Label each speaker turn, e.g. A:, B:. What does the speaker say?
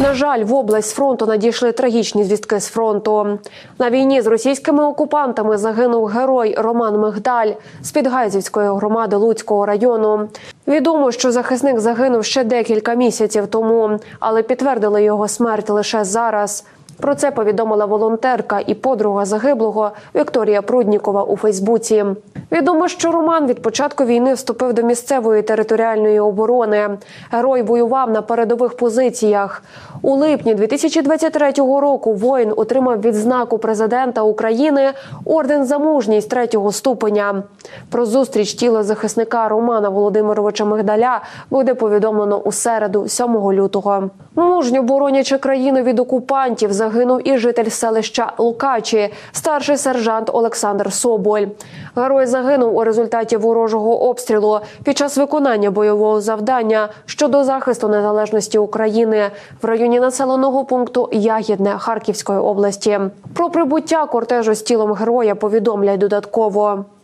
A: На жаль, в область фронту надійшли трагічні звістки з фронту. На війні з російськими окупантами загинув герой Роман Мигдаль з Підгайзівської громади Луцького району. Відомо, що захисник загинув ще декілька місяців тому, але підтвердили його смерть лише зараз. Про це повідомила волонтерка і подруга загиблого Вікторія Пруднікова у Фейсбуці. Відомо, що Роман від початку війни вступив до місцевої територіальної оборони. Герой воював на передових позиціях. У липні 2023 року воїн отримав відзнаку президента України орден за мужність третього ступеня. Про зустріч тіла захисника Романа Володимировича Мигдаля буде повідомлено у середу, 7 лютого. Мужньо боронячи країну від окупантів, загинув і житель селища Лукачі, старший сержант Олександр Соболь. Герой загинув у результаті ворожого обстрілу під час виконання бойового завдання щодо захисту незалежності України в районі населеного пункту Ягідне Харківської області. Про прибуття кортежу з тілом героя повідомлять додатково.